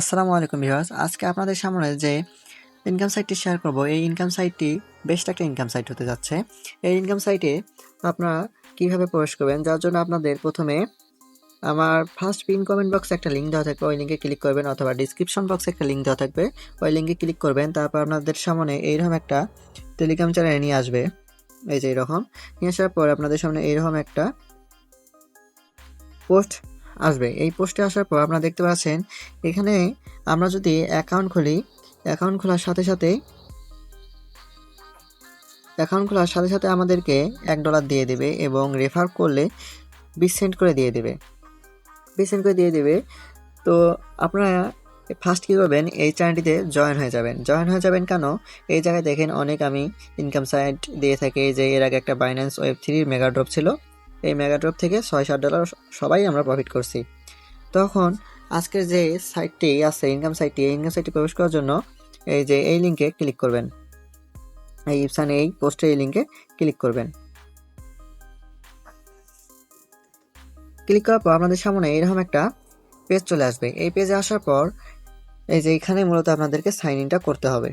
আসসালামু আলাইকুম ভিউয়ার্স। আজকে আপনাদের সামনে যে ইনকাম সাইটটি শেয়ার করব, এই ইনকাম সাইটটি বেস্ট একটা ইনকাম সাইট হতে যাচ্ছে। এই ইনকাম সাইটে আপনারা কীভাবে প্রবেশ করবেন, যার জন্য আপনাদের প্রথমে আমার ফার্স্ট পিন কমেন্ট বক্সে একটা লিঙ্ক দেওয়া থাকবে, ওই লিঙ্কে ক্লিক করবেন অথবা ডিসক্রিপশন বক্সে একটা লিঙ্ক দেওয়া থাকবে, ওই লিঙ্কে ক্লিক করবেন, তারপর আপনাদের সামনে এইরকম একটা টেলিগ্রাম চ্যানেলে নিয়ে আসবে। এই যে এরকম, নিয়ে আসার পর আপনাদের সামনে এইরকম একটা পোস্ট আসবে। এই পোস্টে আসার পর আপনারা দেখতে পাচ্ছেন, এখানে আমরা যদি অ্যাকাউন্ট খুলি অ্যাকাউন্ট খোলার সাথে সাথে অ্যাকাউন্ট খোলার সাথে সাথে আমাদেরকে এক ডলার দিয়ে দেবে এবং রেফার করলে বিশ সেন্ট করে দিয়ে দেবে। বিশ সেন্ট করে দিয়ে দেবে। তো আপনারা ফার্স্ট কী করবেন, এই চ্যানেলটিতে জয়েন হয়ে যাবেন। জয়েন হয়ে যাবেন কেন? এই জায়গায় দেখেন অনেক আমি ইনকাম সাইট দিয়ে থাকি, যে এর আগে একটা বাইন্যান্স ওয়েব থ্রির মেগা ড্রপ ছিল। এই মেগা ড্রপ থেকে ছয় সাত ডলার সবাই আমরা প্রফিট করছি। তখন আজকের যে সাইটটি আছে ইনকাম সাইটটি এই ইনকাম সাইটটি প্রবেশ করার জন্য এই যে এই লিঙ্কে ক্লিক করবেন। এই ইপসানে এই পোস্টে এই লিঙ্কে ক্লিক করবেন। ক্লিক করার পর আপনাদের সামনে এরকম একটা পেজ চলে আসবে। এই পেজে আসার পর এই যে এখানে মূলত আপনাদেরকে সাইন ইনটা করতে হবে।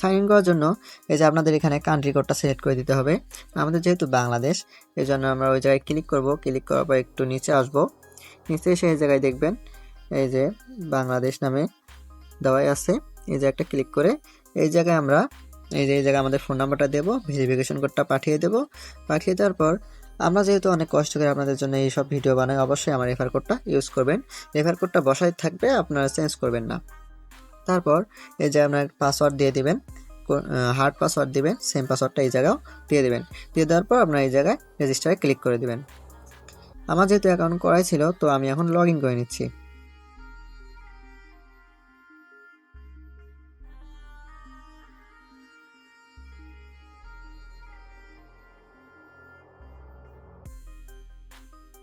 সাইন ইন করার জন্য এই যে আপনাদের এখানে কান্ট্রি কোডটা সিলেক্ট করে দিতে হবে। আমাদের যেহেতু বাংলাদেশ এই জন্য আমরা ওই জায়গায় ক্লিক করব। ক্লিক করার পর একটু নিচে আসব। নিচে এসে এই জায়গায় দেখবেন এই যে বাংলাদেশ নামে দেওয়াই আছে। এই যে একটা ক্লিক করে এই জায়গায় আমরা এই যে এই জায়গায় আমাদের ফোন নাম্বারটা দেবো ভেরিফিকেশন কোডটা পাঠিয়ে দেবো। পাঠিয়ে দেওয়ার পর আমরা যেহেতু অনেক কষ্ট করে আপনাদের জন্য এই সব ভিডিও বানাই, অবশ্যই আমার রেফার কোডটা ইউজ করবেন। রেফার কোডটা বসাই থাকবে, আপনারা চেঞ্জ করবেন না। তারপর এই যে আপনার পাসওয়ার্ড দিয়ে দিবেন হার্ড পাসওয়ার্ড দিবেন সেম পাসওয়ার্ডটা এই জায়গাও দিয়ে দিবেন। দিয়ে দেওয়ার পর আপনার এই জায়গায় রেজিস্টারে ক্লিক করে দিবেন। আমার যেহেতু অ্যাকাউন্ট করাই ছিল, তো আমি এখন লগ ইন করে নিচ্ছি।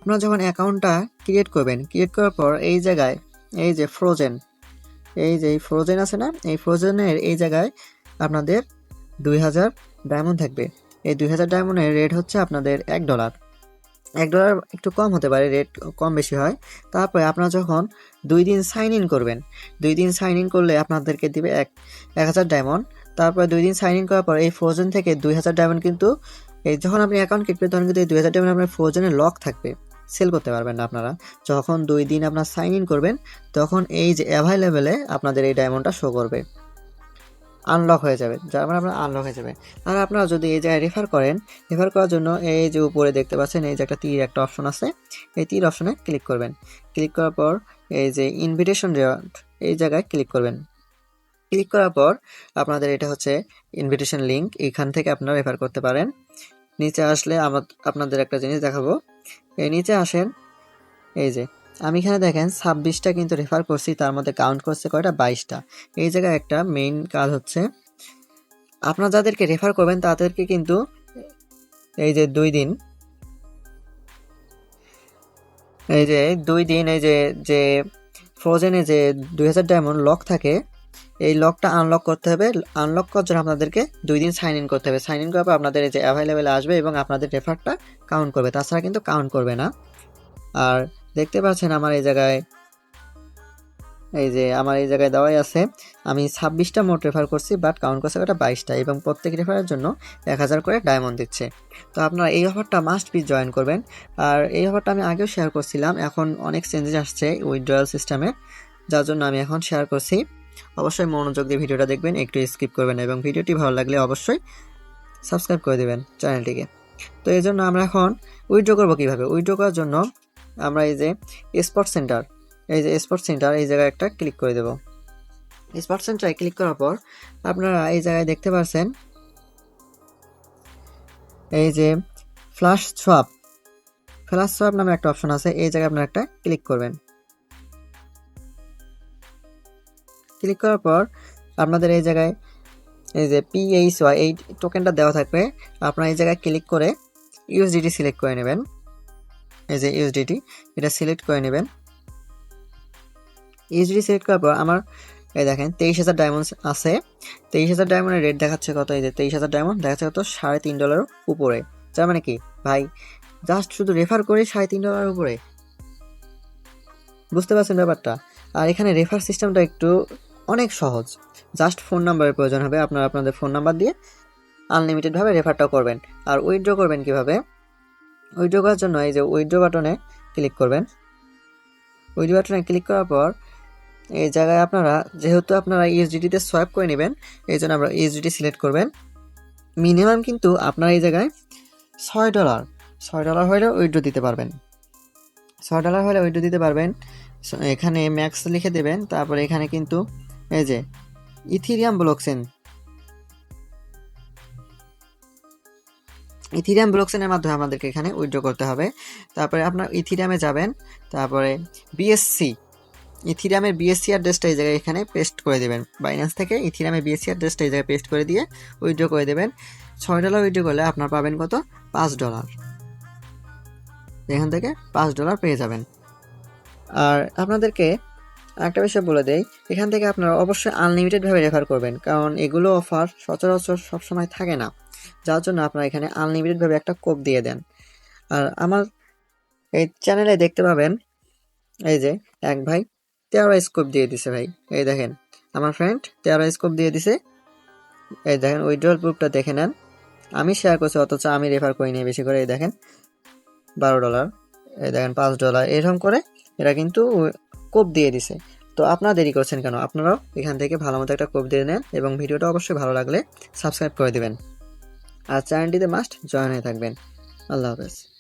আপনারা যখন অ্যাকাউন্টটা ক্রিয়েট করবেন ক্রিয়েট করার পর এই জায়গায় এই যে ফ্রোজেন এই যে ফ্রোজেন আছে না, এই ফ্রোজেনের এই জায়গায় আপনাদের দুই হাজার ডায়মন্ড থাকবে। এই দুই হাজার ডায়মন্ডের রেট হচ্ছে আপনাদের এক ডলার এক ডলার একটু কম হতে পারে রেট কম বেশি হয়। তারপরে আপনারা যখন দুই দিন সাইন ইন করবেন, দুই দিন সাইন ইন করলে আপনাদেরকে দিবে এক এক হাজার ডায়মন্ড তারপরে দুই দিন সাইন ইন করার পর এই ফ্রোজেন থেকে দুই হাজার ডায়মন্ড কিন্তু এই যখন আপনি অ্যাকাউন্ট কিনবেন তখন কিন্তু এই দুই হাজার ডায়মন্ড আপনার ফ্রোজেনে লক থাকবে। সেল করতে পারবেন না আপনারা। যখন দুই দিন আপনার সাইন ইন করবেন, তখন এই যে অ্যাভাইলেবেলে আপনাদের এই ডায়মন্ডটা শো করবে। আনলক হয়ে যাবে। যার মানে আপনার আনলক হয়ে যাবে। আর আপনারা যদি এই জায়গায় রেফার করেন রেফার করার জন্য এই যে উপরে দেখতে পাচ্ছেন, এই যে একটা তীর একটা অপশন আছে, এই তীর অপশনে ক্লিক করবেন। ক্লিক করার পর এই যে ইনভিটেশন এই জায়গায় ক্লিক করবেন। ক্লিক করার পর আপনাদের এটা হচ্ছে ইনভিটেশন লিঙ্ক এখান থেকে আপনারা রেফার করতে পারেন। নিচে আসলে আমার আপনাদের একটা জিনিস দেখাবো। এই নিচে আসেন। এই যে, আমি এখানে দেখেন, ছাব্বিশটা কিন্তু রেফার করছি, তার মধ্যে কাউন্ট করছে কয়টা? বাইশটা। এই জায়গায় একটা মেইন কাজ হচ্ছে, আপনারা যাদেরকে রেফার করবেন, তাদেরকে কিন্তু এই যে দুই দিন, এই যে দুই দিন, এই যে যে ফ্রোজেনে যে দুই হাজার ডায়মন্ড লক থাকে এই লকটা আনলক করতে হবে। আনলক করার জন্য আপনাদেরকে দুই দিন সাইন ইন করতে হবে। সাইন ইন করার পর আপনাদের এই যে অ্যাভেলেবেল আসবে এবং আপনাদের রেফারটা কাউন্ট করবে। তাছাড়া কিন্তু কাউন্ট করবে না। আর দেখতে পাচ্ছেন আমার এই জায়গায়, এই যে আমার এই জায়গায় দেওয়াই আছে। আমি ছাব্বিশটা মোট রেফার করছি বাট কাউন্ট করছে ওটা বাইশটা। এবং প্রত্যেক রেফারের জন্য এক হাজার করে ডায়মন্ড দিচ্ছে। তো আপনারা এই অফারটা মাস্ট বি জয়েন করবেন। আর এই অফারটা আমি আগেও শেয়ার করছিলাম। এখন অনেক চেঞ্জেস আসছে উইথড্রয়াল সিস্টেমে যার জন্য আমি এখন শেয়ার করছি। অবশ্যই মনোযোগ দিয়ে ভিডিওটা দেখবেন, একটু স্কিপ করবেন এবং ভিডিওটি ভালো লাগলে অবশ্যই সাবস্ক্রাইব করে দেবেন চ্যানেলটিকে তো এই জন্য আমরা এখন উইথড্র করব কীভাবে? উইথড্র করার জন্য আমরা এই যে স্পোর্টস সেন্টার এই যে স্পোর্টস সেন্টার এই জায়গায় একটা ক্লিক করে দেবো। স্পোর্টস সেন্টারে ক্লিক করার পর আপনারা এই জায়গায় দেখতে পাচ্ছেন এই যে ফ্লাশ সোয়াপ ফ্লাশ সোয়াপ নামে একটা অপশন আছে, এই জায়গায় আপনারা একটা ক্লিক করবেন। ক্লিক করার পর আপনাদের এই জায়গায় এই যে পিএইচ ওয়াই এই টোকেনটা দেওয়া থাকবে। আপনারা এই জায়গায় ক্লিক করে ইউএসডিটি সিলেক্ট করে নেবেন। এই যে ইউএসডিটি এটা সিলেক্ট করে নেবেন। ইউএসডিটি সিলেক্ট করার পর আমার, এই দেখেন, তেইশ হাজার ডায়মন্ড আছে। তেইশ হাজার ডায়মন্ডের রেট দেখাচ্ছে কত? এই যে তেইশ হাজার ডায়মন্ড দেখাচ্ছে কত? সাড়ে তিন ডলারের উপরে। যার মানে কি? ভাই জাস্ট শুধু রেফার করে সাড়ে তিন ডলার উপরে। বুঝতে পারছেন ব্যাপারটা? আর এখানে রেফার সিস্টেমটা একটু অনেক সহজ। জাস্ট ফোন নাম্বারের প্রয়োজন হবে। আপনারা আপনাদের ফোন নাম্বার দিয়ে আনলিমিটেডভাবে রেফারটা করবেন। আর উইথড্র করবেন কীভাবে? উইথড্র করার জন্য এই যে উইথড্র বাটনে ক্লিক করবেন। উইথড্র বাটনে ক্লিক করার পর এই জায়গায় আপনারা, যেহেতু আপনারা ইউএসডিটিতে সোয়াইপ করে নেবেন, এই জন্য আমরা ইউএসডিটি সিলেক্ট করবেন। মিনিমাম কিন্তু আপনারা এই জায়গায় ছয় ডলার ছয় ডলার হলে উইথড্র দিতে পারবেন। ছয় ডলার হলে উইথড্র দিতে পারবেন। এখানে ম্যাক্স লিখে দেবেন। তারপরে এখানে কিন্তু এই যে, ইথিরিয়াম ব্লকচেন ইথিরিয়াম ব্লকচেনের মাধ্যমে আমাদেরকে এখানে উইথড্র করতে হবে। তারপরে আপনার ইথিরিয়ামে যাবেন, তারপরে বিএসসি ইথিরিয়ামের বিএসসি অ্যাড্রেসটা এই জায়গায় এখানে পেস্ট করে দেবেন। বাইন্যান্স থেকে ইথিরিয়ামের বিএসসি অ্যাড্রেসটা এই জায়গায় পেস্ট করে দিয়ে উইথড্র করে দেবেন। ছয় ডলার উইথড্র করলে আপনার পাবেন কত? পাঁচ ডলার এখান থেকে পাঁচ ডলার পেয়ে যাবেন। আর আপনাদেরকে একটা বিষয় বলে দেই, এখান থেকে আপনারা অবশ্যই আনলিমিটেডভাবে রেফার করবেন, কারণ এগুলো অফার সচরাচর সবসময় থাকে না। যার জন্য আপনারা এখানে আনলিমিটেডভাবে একটা কোপ দিয়ে দেন। আর আমার এই চ্যানেলে দেখতে পাবেন, এই যে এক ভাই তেরো স্কোপ দিয়ে দিছে ভাই, এই দেখেন, আমার ফ্রেন্ড তেরো স্কোপ দিয়ে দিছে। এই দেখেন উইড্রল প্রুফটা দেখে নেন। আমি শেয়ার করছি, অথচ আমি রেফার করি নিয়ে বেশি করে, এই দেখেন, বারো ডলার এই দেখেন, পাঁচ ডলার এরকম করে, এরা কিন্তু কোপ দিয়ে দিছে। তো আপনারা দেরি করছেন কেন? আপনারাও এখান থেকে ভালো মতো একটা কোপ দিয়ে নেন এবং ভিডিওটা অবশ্যই ভালো লাগলে সাবস্ক্রাইব করে দেবেন। আর চ্যানেলটিতে মাস্ট জয়েন হয়ে থাকবেন। আল্লাহ হাফেজ।